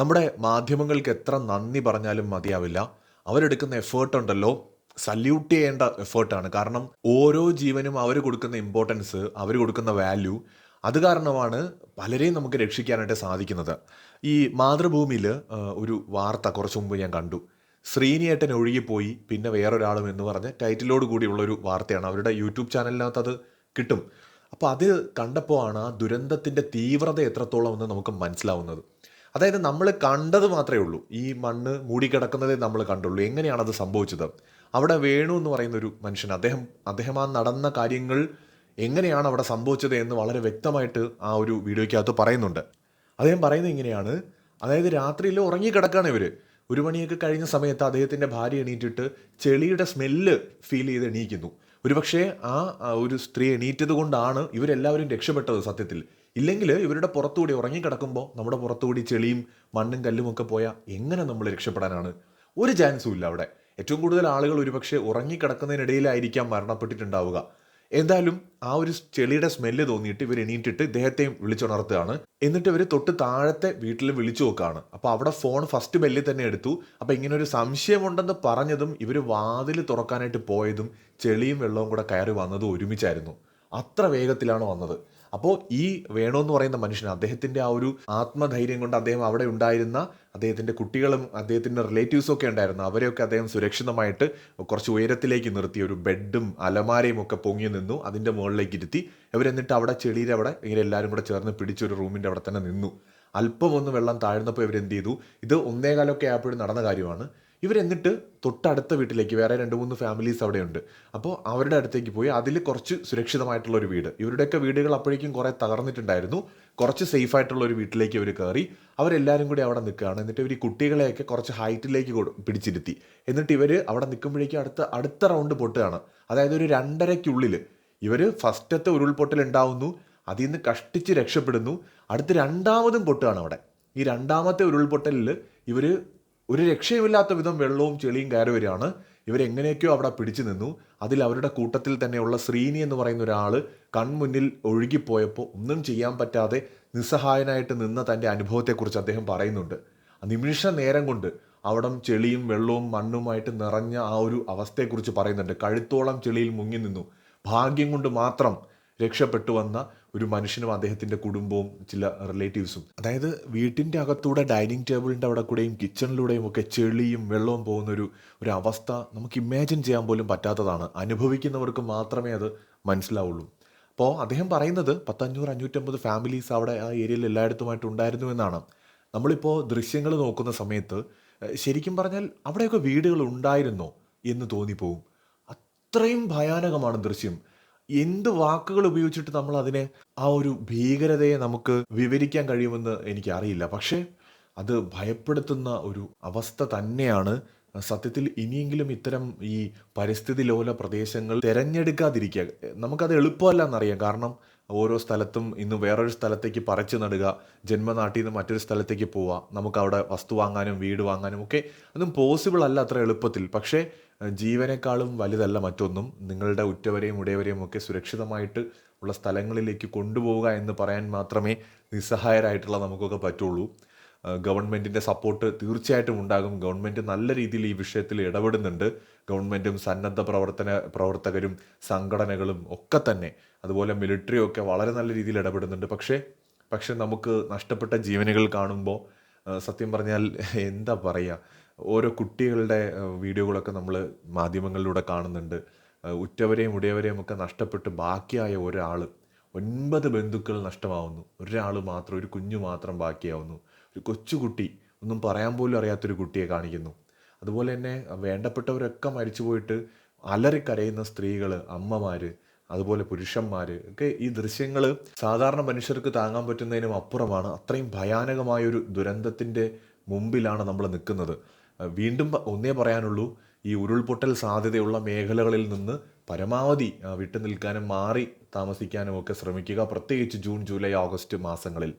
നമ്മുടെ മാധ്യമങ്ങൾക്ക് എത്ര നന്ദി പറഞ്ഞാലും മതിയാവില്ല. അവരെടുക്കുന്ന എഫേർട്ട് ഉണ്ടല്ലോ. സല്യൂട്ട് ചെയ്യേണ്ട എഫേർട്ടാണ് കാരണം ഓരോ ജീവനും അവർ കൊടുക്കുന്ന ഇമ്പോർട്ടൻസ് അവർ കൊടുക്കുന്ന വാല്യൂ അത് കാരണമാണ് പലരെയും നമുക്ക് രക്ഷിക്കാനായിട്ട് സാധിക്കുന്നത്. ഈ മാതൃഭൂമിയിൽ ഒരു വാർത്ത കുറച്ച് മുമ്പ് ഞാൻ കണ്ടു. ശ്രീനിയേട്ടൻ ഒഴുകിപ്പോയി പിന്നെ വേറൊരാളും എന്ന് പറഞ്ഞ് ടൈറ്റിലോട് കൂടിയുള്ള ഒരു വാർത്തയാണ്. അവരുടെ യൂട്യൂബ് ചാനലിനകത്ത് അത് കിട്ടും. അപ്പോൾ അത് കണ്ടപ്പോൾ ആണ് ആ ദുരന്തത്തിന്റെ തീവ്രത എത്രത്തോളം എന്ന് നമുക്ക് മനസ്സിലാവുന്നത്. അതായത് നമ്മൾ കണ്ടത് മാത്രമേ ഉള്ളൂ. ഈ മണ്ണ് മൂടിക്കിടക്കുന്നതേ നമ്മൾ കണ്ടുള്ളൂ. എങ്ങനെയാണ് അത് സംഭവിച്ചത്? അവിടെ വേണു എന്ന് പറയുന്ന ഒരു മനുഷ്യൻ അദ്ദേഹം അദ്ദേഹം ആ നടന്ന കാര്യങ്ങൾ എങ്ങനെയാണ് അവിടെ സംഭവിച്ചത് എന്ന് വളരെ വ്യക്തമായിട്ട് ആ ഒരു വീഡിയോയ്ക്കകത്ത് പറയുന്നുണ്ട്. അദ്ദേഹം പറയുന്നത് ഇങ്ങനെയാണ്. അതായത് രാത്രിയിൽ ഉറങ്ങിക്കിടക്കുകയാണ് ഇവർ ഒരു മണിയൊക്കെ കഴിഞ്ഞ സമയത്ത് അദ്ദേഹത്തിന്റെ ഭാര്യ എണീറ്റിട്ട് ചെളിയുടെ സ്മെല്ല് ഫീൽ ചെയ്ത് എണീക്കുന്നു. ഒരുപക്ഷെ ആ ഒരു സ്ത്രീ എണീറ്റത് കൊണ്ടാണ് ഇവരെല്ലാവരും രക്ഷപ്പെട്ടത് സത്യത്തിൽ. ഇല്ലെങ്കിൽ ഇവരുടെ പുറത്തുകൂടി ഉറങ്ങിക്കിടക്കുമ്പോൾ നമ്മുടെ പുറത്തുകൂടി ചെളിയും മണ്ണും കല്ലും ഒക്കെ പോയാൽ എങ്ങനെ നമ്മൾ രക്ഷപ്പെടാനാണ്? ഒരു ചാൻസും ഇല്ല അവിടെ. ഏറ്റവും കൂടുതൽ ആളുകൾ ഒരുപക്ഷെ ഉറങ്ങിക്കിടക്കുന്നതിനിടയിലായിരിക്കാം മരണപ്പെട്ടിട്ടുണ്ടാവുക. എന്തായാലും ആ ഒരു ചെളിയുടെ സ്മെല്ല് തോന്നിയിട്ട് ഇവർ എണീറ്റിട്ട് ഇദ്ദേഹത്തെയും വിളിച്ചുണർത്തുകയാണ്. എന്നിട്ട് ഇവർ തൊട്ട് താഴത്തെ വീട്ടിൽ വിളിച്ചു നോക്കുകയാണ് അപ്പോൾ അവിടെ ഫോൺ ഫസ്റ്റ് ബെല്ലിൽ തന്നെ എടുത്തു. അപ്പോൾ ഇങ്ങനെ ഒരു സംശയമുണ്ടെന്ന് പറഞ്ഞതും ഇവർ വാതിൽ തുറക്കാനായിട്ട് പോയതും ചെളിയും വെള്ളവും കൂടെ കയറി വന്നതും ഒരുമിച്ചായിരുന്നു. അത്ര വേഗത്തിലാണ് വന്നത്. അപ്പോൾ ഈ വേണോന്ന് പറയുന്ന മനുഷ്യൻ അദ്ദേഹത്തിന്റെ ആ ഒരു ആത്മധൈര്യം കൊണ്ട് അദ്ദേഹം അവിടെ ഉണ്ടായിരുന്ന അദ്ദേഹത്തിന്റെ കുട്ടികളും അദ്ദേഹത്തിന്റെ റിലേറ്റീവ്സും ഒക്കെ ഉണ്ടായിരുന്നു. അവരെയൊക്കെ അദ്ദേഹം സുരക്ഷിതമായിട്ട് കുറച്ച് ഉയരത്തിലേക്ക് നിർത്തി ഒരു ബെഡും അലമാരയും ഒക്കെ പൊങ്ങി നിന്നു അതിന്റെ മുകളിലേക്ക് ഇരുത്തി. ഇവരെന്നിട്ട് അവിടെ ചെളിയിൽ അവിടെ ഇങ്ങനെ എല്ലാവരും കൂടെ ചേർന്ന് പിടിച്ചൊരു റൂമിന്റെ അവിടെ തന്നെ നിന്നു. അല്പം ഒന്ന് വെള്ളം താഴ്ന്നപ്പോൾ ഇവരെന്ത് ചെയ്തു? ഇത് ഒന്നേകാലമൊക്കെ ആയപ്പോഴും നടന്ന കാര്യമാണ്. ഇവരെന്നിട്ട് തൊട്ടടുത്ത വീട്ടിലേക്ക് വേറെ രണ്ട് മൂന്ന് ഫാമിലീസ് അവിടെയുണ്ട്. അപ്പോൾ അവരുടെ അടുത്തേക്ക് പോയി അതിൽ കുറച്ച് സുരക്ഷിതമായിട്ടുള്ള ഒരു വീട്. ഇവരുടെയൊക്കെ വീടുകൾ അപ്പോഴേക്കും കുറേ തകർന്നിട്ടുണ്ടായിരുന്നു. കുറച്ച് സേഫ് ആയിട്ടുള്ള ഒരു വീട്ടിലേക്ക് ഇവർ കയറി. അവരെല്ലാവരും കൂടി അവിടെ നിൽക്കുകയാണ്. എന്നിട്ട് ഇവർ ഈ കുട്ടികളെയൊക്കെ കുറച്ച് ഹൈറ്റിലേക്ക് പിടിച്ചിരുത്തി. എന്നിട്ട് ഇവർ അവിടെ നിൽക്കുമ്പോഴേക്കും അടുത്ത അടുത്ത റൗണ്ട് പൊട്ടുകയാണ്. അതായത് ഒരു രണ്ടരയ്ക്കുള്ളിൽ ഇവർ ഫസ്റ്റത്തെ ഉരുൾപൊട്ടൽ ഉണ്ടാവുന്നു. അതിൽ നിന്ന് കഷ്ടിച്ച് രക്ഷപ്പെടുന്നു. അടുത്ത് രണ്ടാമതും പൊട്ടുകയാണ് അവിടെ. ഈ രണ്ടാമത്തെ ഉരുൾപൊട്ടലിൽ ഇവർ ഒരു രക്ഷയുമില്ലാത്ത വിധം വെള്ളവും ചെളിയും കയറി വരികയാണ്. ഇവരെങ്ങനെയൊക്കെയോ അവിടെ പിടിച്ചു നിന്നു. അതിൽ അവരുടെ കൂട്ടത്തിൽ തന്നെയുള്ള ശ്രീനി എന്ന് പറയുന്ന ഒരാൾ കൺമുന്നിൽ ഒഴുകിപ്പോയപ്പോൾ ഒന്നും ചെയ്യാൻ പറ്റാതെ നിസ്സഹായനായിട്ട് നിന്ന തന്റെ അനുഭവത്തെക്കുറിച്ച് അദ്ദേഹം പറയുന്നുണ്ട്. നിമിഷ നേരം കൊണ്ട് അവിടം ചെളിയും വെള്ളവും മണ്ണുമായിട്ട് നിറഞ്ഞ ആ ഒരു അവസ്ഥയെക്കുറിച്ച് പറയുന്നുണ്ട്. കഴുത്തോളം ചെളിയിൽ മുങ്ങി നിന്നു. ഭാഗ്യം കൊണ്ട് മാത്രം രക്ഷപ്പെട്ടു വന്ന ഒരു മനുഷ്യനും അദ്ദേഹത്തിന്റെ കുടുംബവും ചില റിലേറ്റീവ്സും. അതായത് വീട്ടിന്റെ അകത്തൂടെ ഡൈനിങ് ടേബിളിന്റെ അവിടെ കൂടെയും കിച്ചണിലൂടെയും ഒക്കെ ചെളിയും വെള്ളവും പോകുന്ന ഒരു ഒരു അവസ്ഥ നമുക്ക് ഇമാജിൻ ചെയ്യാൻ പോലും പറ്റാത്തതാണ്. അനുഭവിക്കുന്നവർക്ക് മാത്രമേ അത് മനസ്സിലാവുള്ളൂ. അപ്പോൾ അദ്ദേഹം പറയുന്നത് പത്തഞ്ഞൂറ് അഞ്ഞൂറ്റമ്പത് ഫാമിലീസ് അവിടെ ആ ഏരിയയിൽ എല്ലായിടത്തുമായിട്ട് ഉണ്ടായിരുന്നു എന്നാണ്. നമ്മളിപ്പോൾ ദൃശ്യങ്ങൾ നോക്കുന്ന സമയത്ത് ശരിക്കും പറഞ്ഞാൽ അവിടെയൊക്കെ വീടുകൾ ഉണ്ടായിരുന്നോ എന്ന് തോന്നിപ്പോവും. അത്രയും ഭയാനകമാണ് ദൃശ്യം. എന്ത് വാക്കുകൾ ഉപയോഗിച്ചിട്ട് നമ്മൾ അതിനെ ആ ഒരു ഭീകരതയെ നമുക്ക് വിവരിക്കാൻ കഴിയുമെന്ന് എനിക്കറിയില്ല. പക്ഷേ അത് ഭയപ്പെടുത്തുന്ന ഒരു അവസ്ഥ തന്നെയാണ് സത്യത്തിൽ ഇനിയെങ്കിലും ഇത്തരം ഈ പരിസ്ഥിതി ലോല പ്രദേശങ്ങൾ തിരഞ്ഞെടുക്കാതിരിക്കുക. നമുക്കത് എളുപ്പമല്ല എന്നറിയാം. കാരണം ഓരോ സ്ഥലത്തും ഇന്ന് വേറൊരു സ്ഥലത്തേക്ക് പറിച്ചു നടുക ജന്മനാട്ടിൽ നിന്ന് മറ്റൊരു സ്ഥലത്തേക്ക് പോവുക നമുക്ക് അവിടെ വസ്തു വാങ്ങാനും വീട് വാങ്ങാനും ഒക്കെ അതും പോസിബിൾ അല്ല അത്ര എളുപ്പത്തിൽ. പക്ഷേ ജീവനേക്കാളും വലുതല്ല മറ്റൊന്നും. നിങ്ങളുടെ ഉറ്റവരെയും ഉടയവരെയും ഒക്കെ സുരക്ഷിതമായിട്ട് ഉള്ള സ്ഥലങ്ങളിലേക്ക് കൊണ്ടുപോവുക എന്ന് പറയാൻ മാത്രമേ നിസ്സഹായരായിട്ടുള്ള നമുക്കൊക്കെ പറ്റുള്ളൂ. ഗവൺമെന്റിന്റെ സപ്പോർട്ട് തീർച്ചയായിട്ടും ഉണ്ടാകും. ഗവൺമെന്റ് നല്ല രീതിയിൽ ഈ വിഷയത്തിൽ ഇടപെടുന്നുണ്ട്. ഗവൺമെന്റും സന്നദ്ധ പ്രവർത്തന പ്രവർത്തകരും സംഘടനകളും ഒക്കെ തന്നെ അതുപോലെ മിലിറ്ററിയും ഒക്കെ വളരെ നല്ല രീതിയിൽ ഇടപെടുന്നുണ്ട്. പക്ഷേ പക്ഷെ നമുക്ക് നഷ്ടപ്പെട്ട ജീവനുകൾ കാണുമ്പോൾ സത്യം പറഞ്ഞാൽ എന്താ പറയുക ഓരോ കുട്ടികളുടെ വീഡിയോകളൊക്കെ നമ്മൾ മാധ്യമങ്ങളിലൂടെ കാണുന്നുണ്ട്. ഉറ്റവരെയും ഉടയവരെയും ഒക്കെ നഷ്ടപ്പെട്ട് ബാക്കിയായ ഒരാൾ ഒൻപത് ബന്ധുക്കൾ നഷ്ടമാവുന്നു. ഒരാൾ മാത്രം ഒരു കുഞ്ഞു മാത്രം ബാക്കിയാവുന്നു. ഒരു കൊച്ചുകുട്ടി ഒന്നും പറയാൻ പോലും അറിയാത്തൊരു കുട്ടിയെ കാണിക്കുന്നു. അതുപോലെ തന്നെ വേണ്ടപ്പെട്ടവരൊക്കെ മരിച്ചുപോയിട്ട് അലറിക്കരയുന്ന സ്ത്രീകൾ അമ്മമാർ അതുപോലെ പുരുഷന്മാർ ഒക്കെ ഈ ദൃശ്യങ്ങൾ സാധാരണ മനുഷ്യർക്ക് താങ്ങാൻ പറ്റുന്നതിനും അപ്പുറമാണ്. അത്രയും ഭയാനകമായ ഒരു ദുരന്തത്തിന്റെ മുമ്പിലാണ് നമ്മൾ നിൽക്കുന്നത്. വീണ്ടും ഒന്നേ പറയാനുള്ളൂ ഈ ഉരുൾപൊട്ടൽ സാധ്യതയുള്ള മേഖലകളിൽ നിന്ന് പരമാവധി വിട്ടു നിൽക്കാനും മാറി താമസിക്കാനും ഒക്കെ ശ്രമിക്കുക. പ്രത്യേകിച്ച് ജൂൺ ജൂലൈ ഓഗസ്റ്റ് മാസങ്ങളിൽ.